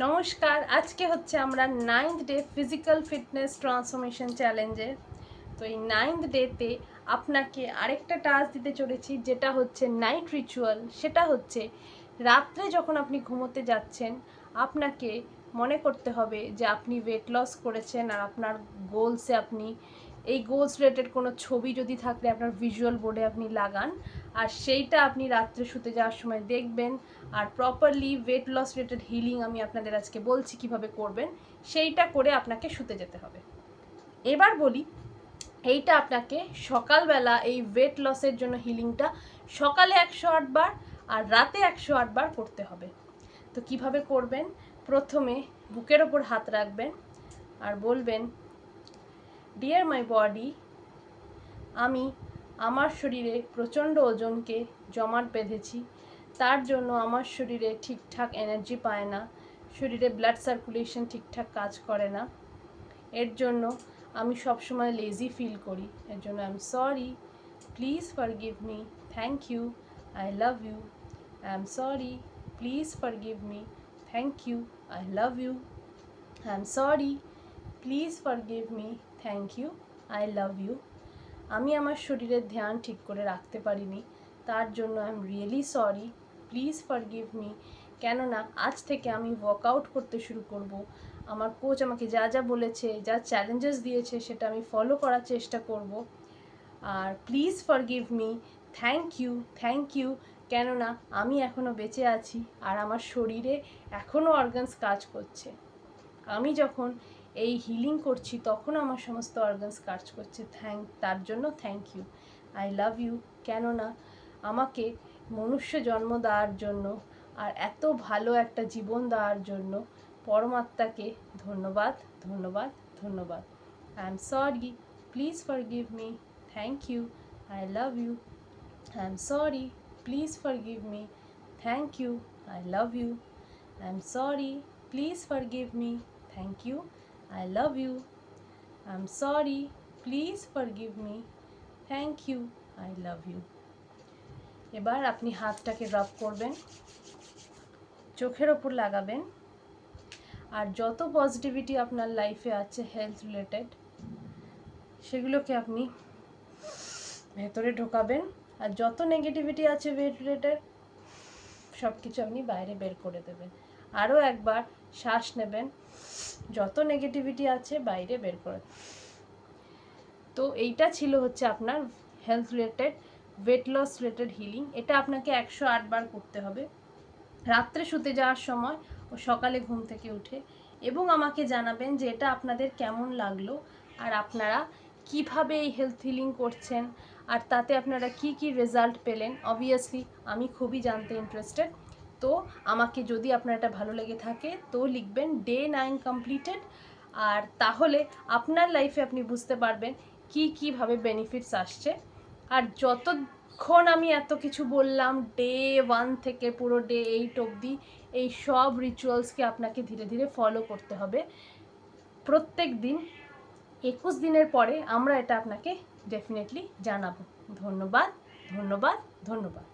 নমস্কার, আজকে হচ্ছে আমরা ninth day physical fitness transformation চ্যালেঞ্জের তো এই নাইন্থ ডেতে আপনাকে আরেকটা টাস্ক দিতে চলেছি, যেটা হচ্ছে নাইট রিচুয়াল সেটা হচ্ছে রাত্রে যখন আপনি ঘুমোতে যাচ্ছেন, আপনাকে মনে করতে হবে যে আপনি ওয়েট লস করেছেন আর আপনার গোলসে আপনি এই গোলস রিলেটেড কোনো ছবি যদি থাকলে আপনার ভিজুয়াল বোর্ডে আপনি লাগান, আর সেইটা আপনি রাত্রে শুতে যাওয়ার সময় দেখবেন, আর properly weight loss related healing আমি আপনাদের আজকে বলছি কীভাবে করবেন, সেইটা করে আপনাকে শুতে যেতে হবে। এবার বলি, এইটা আপনাকে সকালবেলা এই ওয়েট লসের জন্য হিলিংটা সকালে একশো আটবার আর রাতে একশো আটবার করতে হবে। তো কীভাবে করবেন? প্রথমে বুকের ওপর হাত রাখবেন আর বলবেন ডিয়ার মাই বডি আমি আমার শরীরে প্রচণ্ড ওজনকে জমাট বেঁধেছি। তার জন্য আমার শরীরে ঠিকঠাক এনার্জি পায় না। শরীরে ব্লাড সার্কুলেশন ঠিকঠাক কাজ করে না। এর জন্য আমি সবসময় লেজি ফিল করি। এর জন্য I am sorry please forgive me thank you I love you I am sorry please forgive me thank you I love you I am sorry please forgive me thank you I love you আমি আমার শরীরের ধ্যান ঠিক করে রাখতে পারিনি। তার জন্য I am really sorry please forgive me কেননা আজ থেকে আমি ওয়ার্কআউট করতে শুরু করব। আমার কোচ আমাকে যা যা বলেছে, যা চ্যালেঞ্জেস দিয়েছে, সেটা আমি ফলো করার চেষ্টা করব। আর please forgive me thank you thank you কেননা আমি এখনও বেঁচে আছি আর আমার শরীরে এখনও অর্গানস কাজ করছে। আমি যখন এই হিলিং করছি, তখন আমার সমস্ত অর্গানস কাজ করছে। থ্যাংক তার জন্য thank you I love you কেননা আমাকে মনুষ্য জন্ম দেওয়ার জন্য আর এত ভালো একটা জীবন দেওয়ার জন্য পরমাত্মাকে ধন্যবাদ ধন্যবাদ ধন্যবাদ। I am sorry please forgive me thank you I love you I am sorry please forgive me thank you I love you I am sorry please forgive me thank you love you I am sorry please forgive me thank you I love you এবার আপনি হাতটাকে রাব করবেন। চোখের ওপর লাগাবেন। আর যত positivity আপনার লাইফে আছে হেলথ রিলেটেড সেগুলোকে আপনি ভেতরে ঢোকাবেন। আর যত নেগেটিভিটি আছে ওয়েট রিলেটেড সব কিছু আপনি বাইরে বের করে দেবেন। আরও একবার শ্বাস নেবেন। যত নেগেটিভিটি আছে বাইরে বের করে। তো এইটা ছিল হচ্ছে আপনার health related weight loss related healing এটা আপনাকে একশো আটবার করতে হবে। রাত্রে শুতে যাওয়ার সময় ও সকালে ঘুম থেকে উঠে এবং আমাকে জানাবেন যে এটা আপনাদের কেমন লাগল আর আপনারা কীভাবে এই হেলথ হিলিং করছেন আর তাতে আপনারা কি কি রেজাল্ট পেলেন। অবভিয়াসলি আমি খুবই জানতে ইন্টারেস্টেড তো আমাকে যদি আপনার এটা ভালো লেগে থাকে, তো লিখবেন ডে নাইন কমপ্লিটেড আর তাহলে আপনার লাইফে আপনি বুঝতে পারবেন কি কীভাবে বেনিফিটস আসছে। আর যতক্ষণ আমি এত কিছু বললাম ডে ওয়ান থেকে পুরো ডে এইট অবধি এই সব রিচুয়ালসকে আপনাকে ধীরে ধীরে ফলো করতে হবে। প্রত্যেক দিন, একুশ দিনের পরে আমরা এটা আপনাকে ডেফিনেটলি জানাব। ধন্যবাদ ধন্যবাদ ধন্যবাদ।